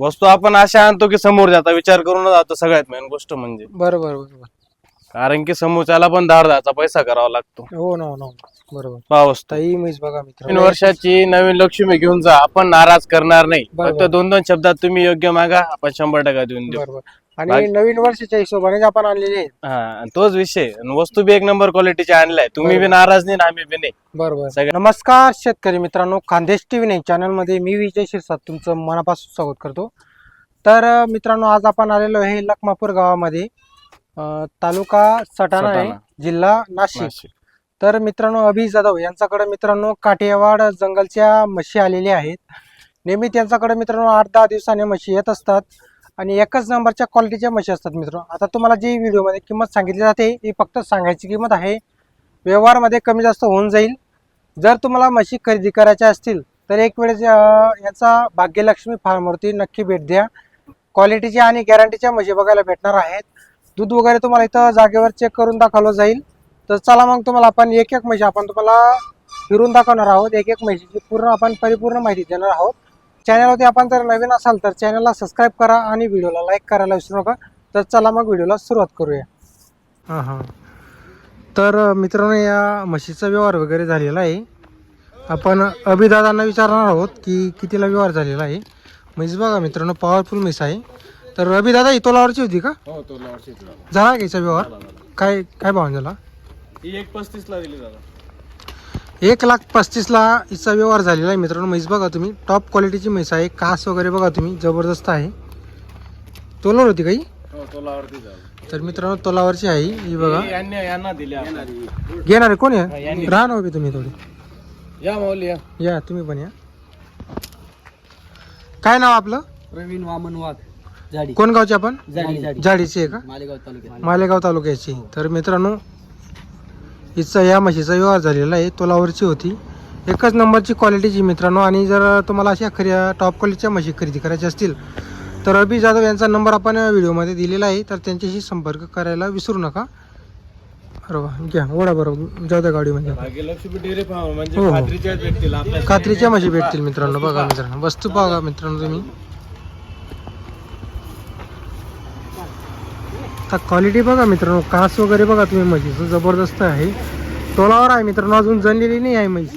वस्तू आपण अशा आणतो की समोर जाता. विचार करून जातो सगळ्यात मेन गोष्ट म्हणजे. बरोबर बरोबर. कारण की समोरच्याला पण धाड धाडचा पैसा करावा लागतो. हो ना हो ना हो ना. बरोबर. पहा वस्तू. तर म्हैस बघा तीन मित्र वर्षाची नवीन लक्ष्मी घेऊन जा. आपण नाराज करणार नाही. बरोबर. फक्त दोन दोन शब्दात तुम्ही योग्य मागा. आपण शंभर टक्का देऊन देऊ. बरोबर. आणि बाकी- नवीन वर्षाच्या हिशोबाने आपण आणलेले आहेत. हा आणि तोच विषय. आणि वस्तू बी एक नंबर क्वालिटीची आणलाय. तुम्ही बी. नाराज नाही आणि आम्ही बी नाही. बरोबर. सगळ्या- नमस्कार शेतकरी मित्रांनो. खानदेश टीव्ही नाही चॅनलमध्ये मी विजय शिरसाट तुमचं मनापासून स्वागत करतो. तर अं, मित्रांनो आज आपण आलेलो आहे लखमापूर गावामध्ये. अं, तालुका सटाणा आहे. सटाणा. जिल्हा नाशिक. नाशिक. तर मित्रांनो अभि जाधव यांच्याकडे मित्रांनो काठियावाड जंगलच्या म्हशी आलेल्या आहेत. नेहमी त्यांच्याकडे मित्रांनो आठ दहा दिवसाने म्हशी येत असतात. आणि एकच नंबरच्या क्वालिटीच्या म्हशी असतात मित्र आता तुम्हाला जी व्हिडिओमध्ये किंमत सांगितली जाते ती फक्त सांगायची किंमत आहे. व्यवहारमध्ये कमी जास्त होऊन जाईल. जर तुम्हाला म्हशी खरेदी करायच्या असतील तर एक वेळेस याचा भाग्यलक्ष्मी फार्मवरती नक्की भेट द्या. क्वालिटीच्या आणि गॅरंटीच्या म्हशी बघायला भेटणार आहेत. दूध वगैरे तुम्हाला इथं जागेवर चेक करून दाखवलं जाईल. तर चला मग तुम्हाला आपण एक एक म्हशी आपण तुम्हाला फिरून दाखवणार आहोत. एक एक म्हशीची पूर्ण आपण परिपूर्ण माहिती देणार आहोत. चॅनलवरती आपण जर नवीन असाल तर चॅनलला सबस्क्राईब करा आणि व्हिडिओला लाईक करायला विसरू नका. तर चला मग व्हिडिओला सुरुवात करूया. हां हां तर मित्रांनो या म्हशीचा व्यवहार वगैरे झालेला आहे. आपण अभिदादांना विचारणार आहोत की कितीला व्यवहार झालेला आहे. म्हैस बघा मित्रांनो पॉवरफुल म्हैस आहे. तर अभिदादा ही तोलावरची होती का? हो तो झाला घ्यायचा व्यवहार? काय काय भाव झाला? ही एक पस्तीस ला दिली दादा. एक लाख पस्तीसला हिचा व्यवहार झालेला आहे मित्रांनो. म्हैस बघा तुम्ही. टॉप क्वालिटीची म्हैस आहे. कास वगैरे बघा तुम्ही. जबरदस्त आहे. तोलावर होती काही? हो तोलावरती झालं तर मित्रांनो तोलावरची आहे ही बघा. यांनी यांना दिली घेणार आहे. कोण आहे? राहा ना उभी तुम्ही थोडी. या माऊली या. या तुम्ही पण या. काय नाव आपलं? प्रवीण वामन वाघ कोण गावचे आपण? जाडीची आहे का? मालेगाव तालुक्याची. तर मित्रांनो हिचा या म्हशीचा व्यवहार झालेला आहे तोलावरची होती. एकच नंबरची क्वालिटीची मित्रांनो आणि जर तुम्हाला अशा खऱ्या टॉप क्वालिटीच्या म्हशी खरेदी करायच्या असतील तर अभि जाधव यांचा नंबर आपण व्हिडिओमध्ये दिलेला आहे तर त्यांच्याशी संपर्क करायला विसरू नका. बरोबर घ्या ओढा बरोबर जाऊ द्या गाडीमध्ये. हो, म्हणजे हो. खात्रीच्या म्हशी भेटतील मित्रांनो बघा मित्रांनो वस्तू बघा मित्रांनो तुम्ही? आता क्वालिटी बघा मित्रांनो कास वगैरे बघा तुम्ही म्हशीचं जबरदस्त आहे. तोलावर आहे मित्रांनो अजून जनलेली नाही आहे म्हैस.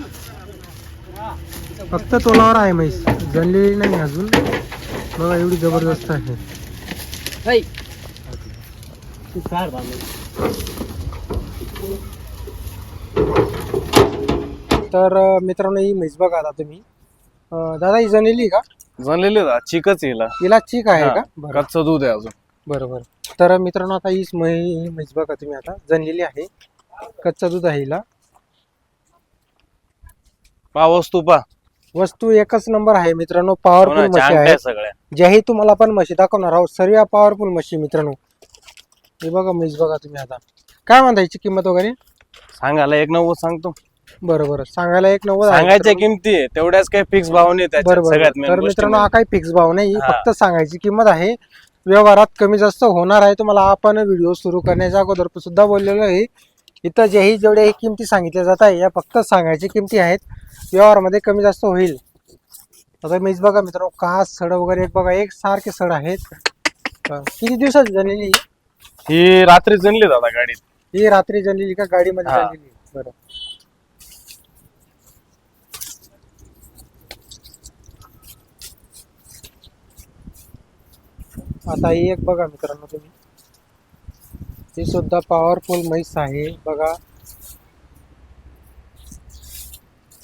फक्त तोलावर आहे म्हैस जनलेली नाही अजून. बघा एवढी जबरदस्त आहे. तर मित्रांनो ही म्हैस बघा आता तुम्ही. दादा ही जनलेली का? जनलेली दा चिकच येला हिला. चीक आहे का? कच्चं दूध आहे अजून. बरोबर. तर मित्रांनो आता ही मै ही म्हैस बघा तुम्ही आता. जनलेली आहे. कच्चा दूध आहे हिला. पा वस्तू पा वस्तू एकच नंबर आहे मित्रांनो पॉवरफुल अंगठ्या आहे. सगळ्या. ज्याही तुम्हाला आपण म्हशी दाखवणार आहोत. सर्व पॉवरफुल म्हशी मित्रांनो. हे बघा म्हैस बघा तुम्ही आता. काय म्हणता हिची किंमत वगैरे? सांगायला एक नव्वद सांगतो. बरोबर सांगायला एक नव्वद आहे सांगायच्या मित्रांनो. किमती आहे. तेवढ्याच काही फिक्स भाव नाही त्याच्यात बरोबर सगळ्यात तर गोष्ट मित्रांनो हा म्हणजे. काही फिक्स भाव नाही. हा. फक्त सांगायची किंमत आहे. व्यवहारात कमी जास्त होणार आहे. तुम्हाला आपण व्हिडिओ सुरू करण्याच्या अगोदर सुद्धा बोललेलो आहे. इथं जेही जेवढ्याही किमती सांगितल्या जात आहे या फक्त सांगायची किमती आहेत. व्यवहारामध्ये कमी जास्त होईल. आता मीच बघा मित्रांनो कास सड वगैरे एक बघा एक सारखे सड आहेत. किती दिवसाची झालेली ही? रात्री जनली दादा गाडीत. ही रात्री जनलेली का गाडीमध्ये हा. बरं. आता ही एक बघा मित्रांनो तुम्ही. ही सुद्धा पॉवरफुल म्हैस आहे. बघा.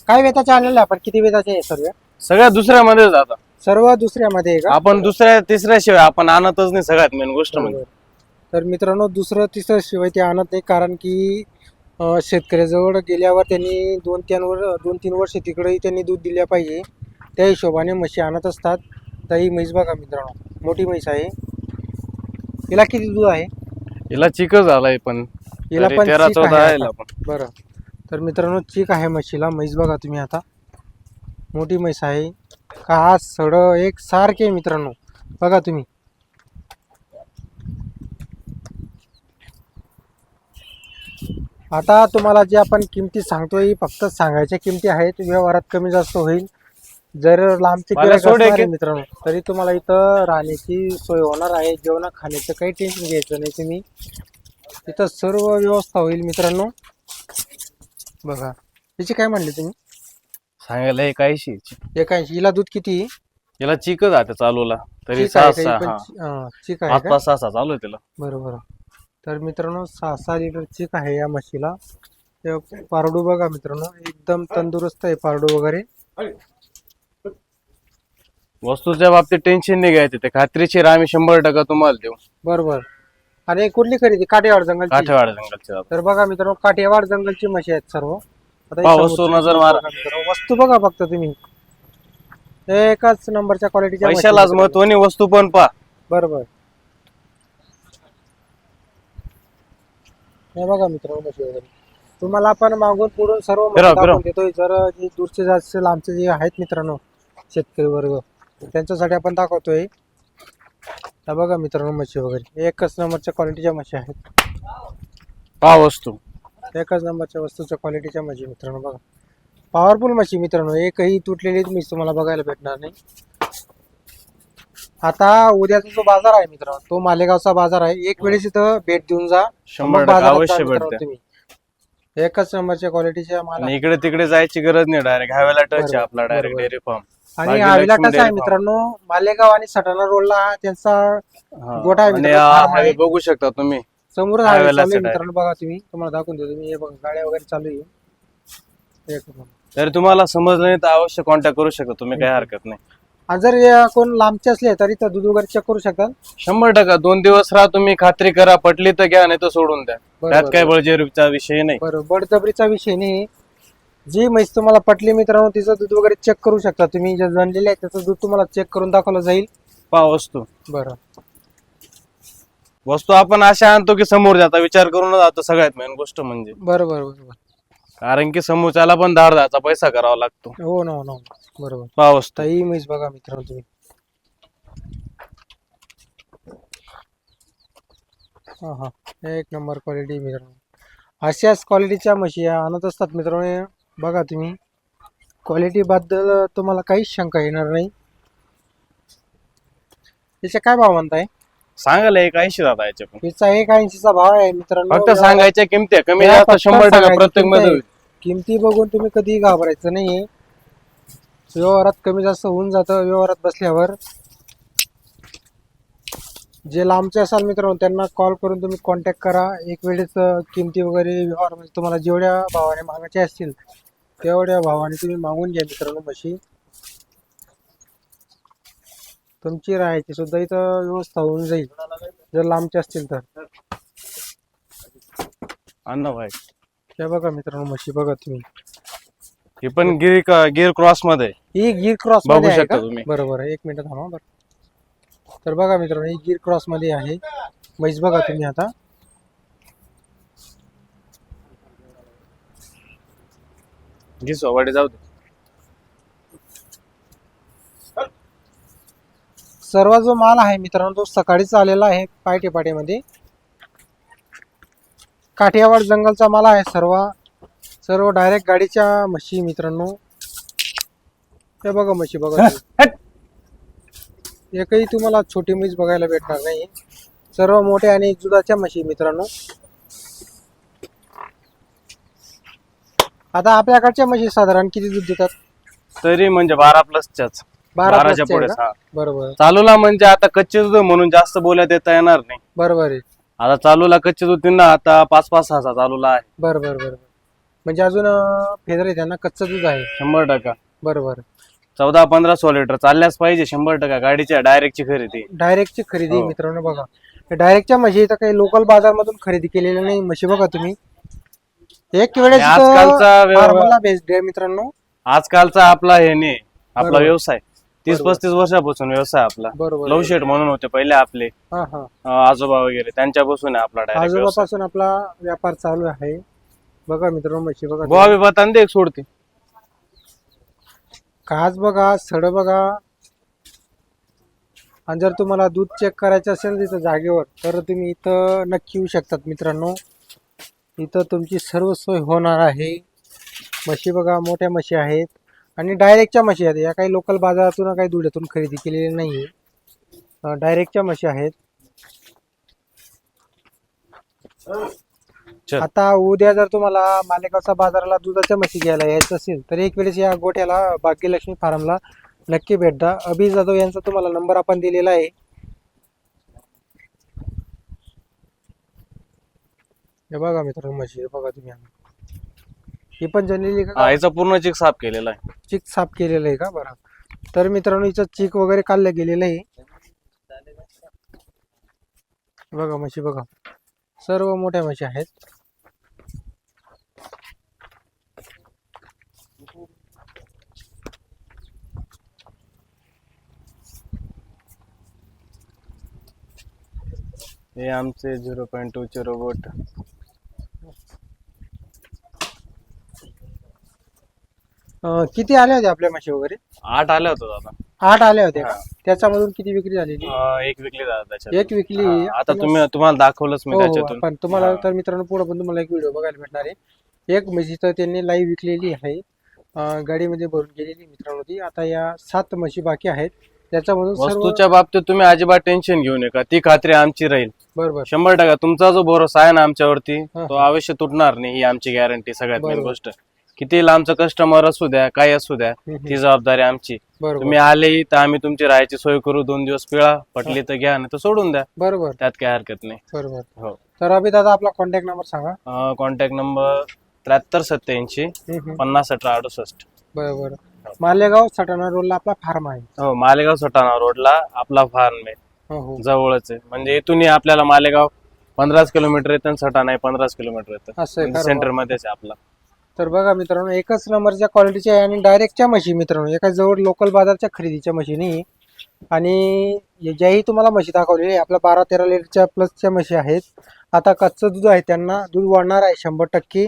काय वेताचे आणलेले आपण? किती वेताचे आहे सर्व? सगळ्या दुसऱ्यामध्ये जातात सर्व दुसऱ्यामध्ये आहे का? आपण दुसऱ्या तिसऱ्या शिवाय आपण आणतच नाही सगळ्यात मेन गोष्ट म्हणजे. तर मित्रांनो दुसरं तिसरं शिवाय ते आणत नाही कारण की अं, शेतकऱ्याजवळ गेल्यावर त्यांनी दोन तीन वर दोन तीन वर्ष तिकडेही त्यांनी दूध दिल्या पाहिजे. त्या हिशोबाने म्हशी आणत असतात. तर ही म्हैस बघा मित्रांनो मोठी म्हैस आहे. हिला किती दूध आहे? हिला चिकच झालाय पण हिला तरी पण तेरा चीक चौदा आहे आहे आता. हिला पण. बरं. तर मित्रांनो चीक आहे म्हशीला म्हैस बघा तुम्ही आता. मोठी म्हैस आहे. का सड एक सारखे आहे मित्रांनो. बघा तुम्ही. आता तुम्हाला जे आपण किमती सांगतोय फक्त सांगायच्या किमती आहेत व्यवहारात कमी जास्त होईल. जर लांबचे मला गिऱ्हाईक सोड असणार एक- आहे मित्रांनो तरी तुम्हाला इथं राहण्याची सोय होणार आहे जेवणा खाण्याचं काही टेन्शन घ्यायचं नाही तुम्ही. इथं सर्व व्यवस्था होईल मित्रांनो. बघा याची काय म्हणले तुम्ही? सांगायला एक ऐंशी एकाऐंशी. हिला दूध किती? याला चिकच आहे चालूला. तरी चीक सहा आहे का? सहा पण ची- हा, चीक आहे पाच का? पाच सहा सहा चालू आहे त्याला बरोबर तर मित्रांनो सहा सहा लिटर चीक आहे या म्हशीला. ते पारडू बघा मित्रांनो. एकदम तंदुरुस्त आहे पारडू वगैरे. वस्तूच्या बाबतीत टेन्शन नाही घ्यायचं ते खात्रीशीर आम्ही शंभर टक्का तुम्हाला देऊ. बरोबर. आणि कुठली खरेदी? काटेवाड जंगलची. काठेवाड जंगलचे. तर बघा मित्रांनो काटेवाड जंगलची म्हशी आहेत सर्व. आता पहा, वस्तू नजर मारा. वस्तू बघा फक्त तुम्ही. एकाच नंबरच्या क्वालिटीच्या पैशालाच महत्वानी वस्तू पण पा बरोबर. हे बघा मित्रांनो म्हशी वगैरे. तुम्हाला आपण मागून पुढून सर्व म्हशी फिरव, दाखवून फिरव. देतोय. जर जे दूरचे जास्त लांबचे जे आहेत मित्रांनो शेतकरी वर्ग त्यांच्यासाठी आपण दाखवतोय. तर बघा मित्रांनो म्हशी वगैरे. एकच नंबरच्या क्वालिटीच्या म्हशी आहेत. पा वस्तू? एकाच नंबरच्या वस्तूच्या क्वालिटीच्या म्हशी मित्रांनो बघा. पॉवरफुल म्हशी मित्रांनो एकही तुटलेली म्हशी तुम्हाला बघायला भेटणार नाही. आता उद्याचा जो बाजार आहे मित्रांनो तो मालेगावचा बाजार आहे. एक वेळेस इथं भेट देऊन जा. शंभर मग टक्का बाजारात जा अवश्य मित्रांनो भेटते. तुम्ही. एकच नंबरच्या क्वालिटीच्या माल आणि इकडे तिकडे जायची गरज नाही डायरेक्ट ह्यावेळेला टच बरोबर, आहे आपला डायरेक्ट बरोबर. डेअरी फार्म आणि हा लक्ष्मी विलाटाचा आहे. मित्रांनो मालेगाव आणि सटाणा रोडला हा. त्यांचा गोठा आहे आणि मित्रांनो, हा farm आहे. highway बघू शकता तुम्ही. समोर आहे. मित्रांनो बघा तुम्ही. तुम्हाला दाखवून देतो मी. हे बघा गाड्या वगैरे चालू आहे. एक. जर तुम्हाला समजलं नाही तर अवश्य कॉन्टॅक्ट करू शकता तुम्ही काही हरकत नाही. आणि जर या कोण लांबचे असले तरी तर दूध वगैरे चेक करू शकतात शंभर टक्का दोन दिवस राहा तुम्ही खात्री करा पटली तर घ्या नाही तर सोडून द्या. बरोबर, त्यात काय बळजेरीचा विषय नाही. बरोबर बळजबरीचा विषय नाही. जी म्हैस तुम्हाला पटली मित्रांनो तिचं दूध वगैरे चेक करू शकता. तुम्ही जे जनलेले आहे त्याचं दूध तुम्हाला चेक करून दाखवलं जाईल. पा वस्तू. बरं. वस्तू आपण अशा आणतो की समोर जाता. विचार करूनच जातो सगळ्यात मेन गोष्ट म्हणजे. बरं बरं बरोबर कारण की समोरच्याला पण धाड द्यायचा पैसा करावा लागतो. हो ना हो ना बरोबर. पा वस्तू. ही म्हैस बघा मित्रांनो तुम्ही. हा हा. एक नंबर क्वालिटी मित्रांनो. अशाच क्वालिटीच्या म्हशी आणत असतात मित्रांनो बघा तुम्ही. क्वालिटी बद्दल तुम्हाला काहीच शंका येणार नाही. त्याचे काय भाव म्हणताय? सांगायला एक ऐंशी जाता याचे पण. हिचा एक ऐंशीचा भाव आहे मित्रांनो. फक्त सांगायच्या किमती आहे. कमी या जास्त फक्त शंभर टक्का सांगायची प्रत्येक किंमत मध्ये. आहे. किमती बघून तुम्ही कधी घाबरायचं नाहीये. व्यवहारात कमी जास्त होऊन जातं व्यवहारात बसल्यावर. जे लांबचे असाल मित्रांनो त्यांना कॉल करून तुम्ही कॉन्टॅक्ट करा. एक वेळेस किमती वगैरे व्यवहार म्हणजे तुम्हाला जेवढ्या भावाने मागायचे असतील तेवढ्या भावाने तुम्ही मागून घ्या मित्रांनो म्हशी. तुमची राहायची सुद्धा इथं व्यवस्था होऊन जाईल. जर लांबचे असतील तर. अण्णा भाई हे बघा मित्रांनो म्हशी बघा तुम्ही. ही पण गिर गिर क्रॉसमध्ये. ही गिर क्रॉस बघू शकता तुम्ही. बरोबर आहे एक मिनिट थांबा बरं. तर बघा मित्रांनो ही गिर क्रॉसमध्ये आहे. म्हैस बघा तुम्ही आता. घे सोवाडे जाऊ दे. सर्व जो माल आहे मित्रांनो तो सकाळीच आलेला आहे पायटे पाट्यामध्ये काठियावाड जंगलचा माल आहे सर्व. सर्व डायरेक्ट गाडीच्या म्हशी मित्रांनो. हे बघा म्हशी बघा. हट. एकही तुम्हाला छोटी म्हैस बघायला भेटणार नाही. सर्व मोठ्या आणि जुदाच्या म्हशी मित्रांनो. आता आपल्याकडच्या म्हशी साधारण किती दूध देतात? तरी म्हणजे बारा प्लसच्याच. बारा बाराच्या पुढे? बरोबर. चालूला म्हणजे आता कच्चे दूध म्हणून जास्त बोलण्यात देता येणार नाही. बरोबर आहे. आता चालूला कच्चे दूध त्यांना आता पाच पाच सहा सहा चालूला आहे. बरं बरं बरं म्हणजे अजून फेदर आहे त्यांना कच्चं दूध आहे. शंभर टक्का. बरोबर. चौदा पंधरा सोळा लिटर चालल्याच पाहिजे शंभर टक्का गाडीच्या डायरेक्टची खरेदी. डायरेक्टची खरेदी हो. मित्रांनो बघा. डायरेक्टच्या म्हशी इथं काही लोकल बाजारमधून खरेदी केलेल्या नाही म्हशी बघा तुम्ही. एक वेळेस आणि आजकालचा व्यवहार- फार्मला बेस्ड आहे मित्रांनो. आजकालचा आपला हे नाही आपला बरोबर. व्यवसाय. तीस. पस्तीस वर्षापासून व्यवसाय आपला. बरोबर. लव शेट म्हणून होते पहिले आपले. हा हा. अं, आजोबा वगैरे त्यांच्यापासून आहे आपला डायरेक्ट आजोबापासून आपला व्यापार चालू आहे. बघा मित्रांनो म्हशी बघा. बिबा तांदे एक सोडते. काच बघा सड बघा. आणि जर तुम्हाला दूध चेक करायचं असेल तिथं जागेवर तर तुम्ही इथं नक्की येऊ शकतात मित्रांनो. इथं तुमची सर्व सोय होणार आहे. म्हशी बघा मोठ्या म्हशी आहेत. आणि डायरेक्टच्या म्हशी आहेत. या काही लोकल बाजारातून काही दुधातून खरेदी केलेली नाही आहे डायरेक्टच्या म्हशी आहेत. आता उद्या जर तुम्हाला मालेगावचा बाजाराला दुधाच्या म्हशी घ्यायला यायचं असेल तर एक वेळेस या गोठ्याला भाग्यलक्ष्मी फार्मला नक्की भेट द्या. अभि जाधव यांचा तुम्हाला नंबर आपण दिलेला आहे. हे बघा मित्रांनो म्हशी हे बघा तुम्ही. ही पण जनरली का? हा, याचा पूर्ण चिक साफ केलेला आहे. चिक साफ केलेलं आहे का? बरं. तर मित्रांनो हिचं चिक वगैरे काढलं गेलेलं आहे. बघा म्हशी बघा. सर्व मोठ्या म्हशी आहेत. हे आमचे झिरो पॉईंट टूचे रोबोट अं, किती आल्या होत्या आपल्या म्हशी वगैरे? आठ आले होते दादा. आठ आल्या होत्या. का हा. त्याच्यामधून किती विक्री झालेली? अं, एक विकली दादा त्याच्यात. एक विकली. हा, आता तुम्ही तुम्हाला दाखवलंच मी हो, हो, त्याच्यातून. पण तुम्हाला हा. तर मित्रांनो पुढे पण तुम्हाला एक व्हिडिओ बघायला भेटणार आहे. एक म्हशी तर त्यांनी लाईव्ह विकलेली आहे. अं, गाडीमध्ये भरून गेलेली मित्रांनो ती. आता या सात म्हशी बाकी आहेत. त्याच्यामधून सर्व वस्तूच्या बाबतीत तुम्ही अजिबात टेन्शन घेऊ नका. ती खात्री आमची राहील. बरोबर. शंभर टक्का. तुमचा जो भरोसा आहे ना आमच्यावरती हा. तो अवश्य तुटणार नाही ही आमची गॅरंटी सगळ्यात मेन बरोबर. गोष्ट. किती लांबचं कस्टमर असू द्या काय असू द्या हम्म. ती जबाबदारी आमची. बरोबर. तुम्ही आले तर आम्ही तुमची राहायची सोय करू दोन दिवस पिळा पटली तर घ्या नाही तर सोडून द्या. बरोबर. त्यात काय हरकत नाही. बरोबर. हो. तर अभि दादा आपला कॉन्टॅक्ट नंबर सांगा. कॉन्टॅक्ट नंबर त्र्याहत्तर सत्याऐंशी हम्म, हम्म. पन्नास अठरा अडुसष्ट. बरोबर. मालेगाव सटाणा रोडला आपला फार्म आहे. हो मालेगाव सटाणा रोडला आपला फार्म आहे. हो हो. जवळच आहे. म्हणजे इथून आपल्याला मालेगाव पंधराच किलोमीटर येतं आणि सटाणा आहे पंधराच किलोमीटर येतं. असं आहे का? सेंटर मध्येच आहे आपला. तर बघा मित्रांनो एकच नंबरच्या क्वालिटीच्या आहे आणि डायरेक्टच्या म्हशी मित्रांनो. एका जवळ लोकल बाजारच्या खरेदीच्या म्हशी नाही आणि ज्याही तुम्हाला म्हशी दाखवलेली आहे आपल्या बारा तेरा लिटरच्या प्लसच्या म्हशी आहेत. आता कच्चं दूध आहे त्यांना. दूध वाढणार आहे शंभर टक्के.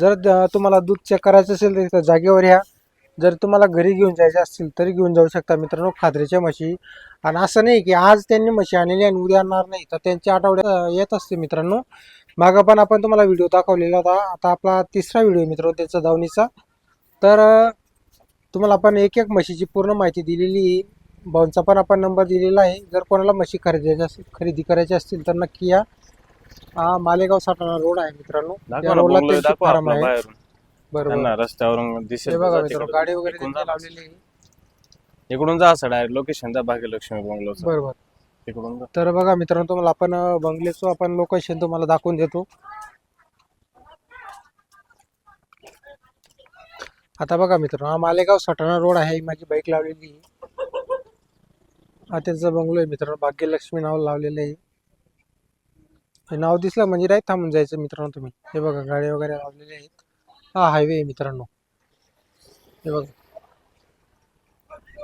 जर द- तुम्हाला दूध चेक करायचं असेल तर इथं जागेवर या. जर तुम्हाला घरी घेऊन जायचे असतील तरी घेऊन जाऊ शकता मित्रांनो खात्रीच्या म्हशी. आणि असं नाही की आज त्यांनी म्हशी आणलेली आणि उद्या आणणार नाही तर त्यांच्या आठवड्यात येत असते मित्रांनो. मागं पण आपण तुम्हाला व्हिडिओ दाखवलेला होता. आता आपला तिसरा व्हिडिओ मित्रांनो त्याचा दावणीचा. तर तुम्हाला आपण एक एक म्हशीची पूर्ण माहिती दिलेली आहे. भाऊंचा पण आपण नंबर दिलेला आहे. जर कोणाला म्हशी खरेदी असेल खरेदी करायची असतील तर नक्की या. हा मालेगाव साठाणा रोड आहे मित्रांनो. त्या रोडला त्यांची फार्म आहे. बरोबर. त्यांना रस्त्यावरून दिसेल हे बघा मित्रांनो. गाडी वगैरे इकडून जा. लावलेली आहे. इकडून जा असं डायरेक्ट लोकेशन भाग्यलक्ष्मी बंगलोचं बरोबर. तिकडून जा. तर बघा मित्रांनो तुम्हाला आपण अं, बंगल्याचं आपण लोकेशन तुम्हाला दाखवून देतो. आता बघा मित्रांनो हा मालेगाव सटाणा रोड आहे ही माझी बाईक लावलेली आहे. हा त्यांचा बंगलो आहे मित्रांनो भाग्यलक्ष्मी नाव लावलेलं आहे. हे नाव दिसलं म्हणजे नाही थांबून जायचं मित्रांनो तुम्ही. हे बघा गाडी वगैरे लावलेल्या आहेत. हा हायवे मित्रांनो. हे बघा.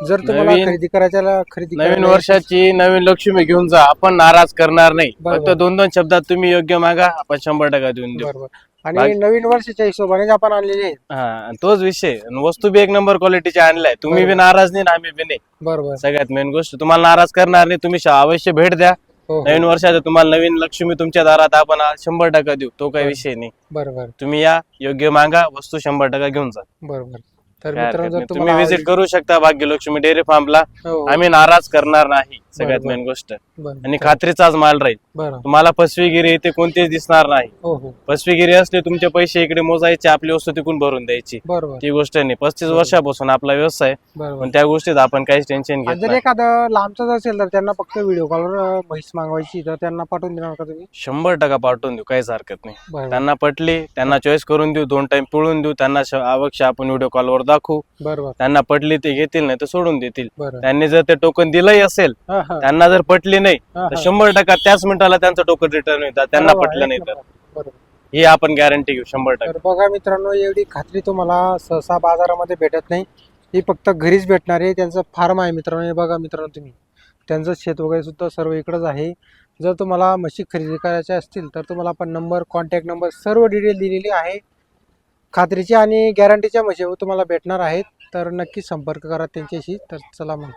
जर तुम्हाला नवीन- खरेदी करायच्या खरेदी नवीन करायला वर्षाची नवीन लक्ष्मी घेऊन जा. आपण नाराज करणार नाही. फक्त दोन दोन शब्दात तुम्ही योग्य मागा आपण शंभर टक्का देऊन देऊ. बरोबर. आणि बाकी- नवीन वर्षाच्या हिशोबाने आपण आणलेले आहेत. हा आणि तोच विषय. आणि वस्तू बी एक नंबर क्वालिटीची आणलाय. तुम्ही बी. नाराज नाही आणि आम्ही बी नाही. बरोबर. सगळ्यात मेन गोष्ट तुम्हाला नाराज करणार नाही. तुम्ही शा- अवश्य भेट द्या. हो हो. नवीन वर्षाचं तुम्हाला नवीन लक्ष्मी तुमच्या दारात आपण आज शंभर टक्का देऊ तो काही. विषय नाही. बरोबर तुम्ही या योग्य मागा वस्तू शंभर टक्का घेऊन जा. बरोबर तर काय हरकत मित्रांनो नाही. जर तुम्ही तुम्हाला विजिट करू शकता भाग्यलक्ष्मी डेअरी फार्मला. हो, हो, आम्ही नाराज करणार नाही सगळ्यात बरोबर. मेन गोष्ट. बरं, आणि तर- खात्रीचाच माल राहील. बरं. तुम्हाला फसवीगिरी ते कोणतेच दिसणार नाही. हो हो. फसवीगिरी असले तुमचे पैसे इकडे मोजायचे आपली वस्तू तिकून भरून द्यायची. बरोबर. ती गोष्ट नाही. पस्तीस. वर्षापासून आपला व्यवसाय बरोबर. पण त्या गोष्टीत आपण काहीच टेन्शन आणि घेत जर नाही. एखादं लांबचं असेल तर त्यांना फक्त व्हिडिओ कॉलवर म्हैस मागवायची तर त्यांना पाठवून देणार का तुम्ही? शंभर टक्का पाठवून देऊ काहीच हरकत नाही. बरोबर. त्यांना पटली त्यांना चॉईस करून देऊ दोन टाइम पिळून देऊ त्यांना श- आवश्यक आपण व्हिडिओ कॉलवर दाखवू. बरोबर. त्यांना पटली ते घेतील नाही तर सोडून देतील. त्यांनी जर ते टोकन दिलंही असेल हा, हा, त्यांना जर पटली नाही हा, तर हा. शंभर टक्का त्याच मिनिटाला त्यांचं टोकन रिटर्न येतात त्यांना बरोबर, पटलं एक नाही तर. नंबर. बरोबर. ही आपण गॅरंटी घेऊ शंभर टक्का. तर बघा मित्रांनो एवढी खात्री तुम्हाला सहसा बाजारामध्ये भेटत नाही. ही फक्त घरीच भेटणार आहे. त्यांचं फार्म आहे मित्रांनो. हे बघा मित्रांनो तुम्ही. त्यांचं शेत वगैरे सुद्धा सर्व इकडंच आहे. जर तुम्हाला म्हशी खरेदी करायच्या असतील तर तुम्हाला आपण नंबर कॉन्टॅक्ट नंबर सर्व डिटेल दिलेली आहे. खात्रीच्या आणि गॅरंटीच्या म्हशी तुम्हाला भेटणार आहेत. तर नक्की संपर्क करा त्यांच्याशी. तर चला मग.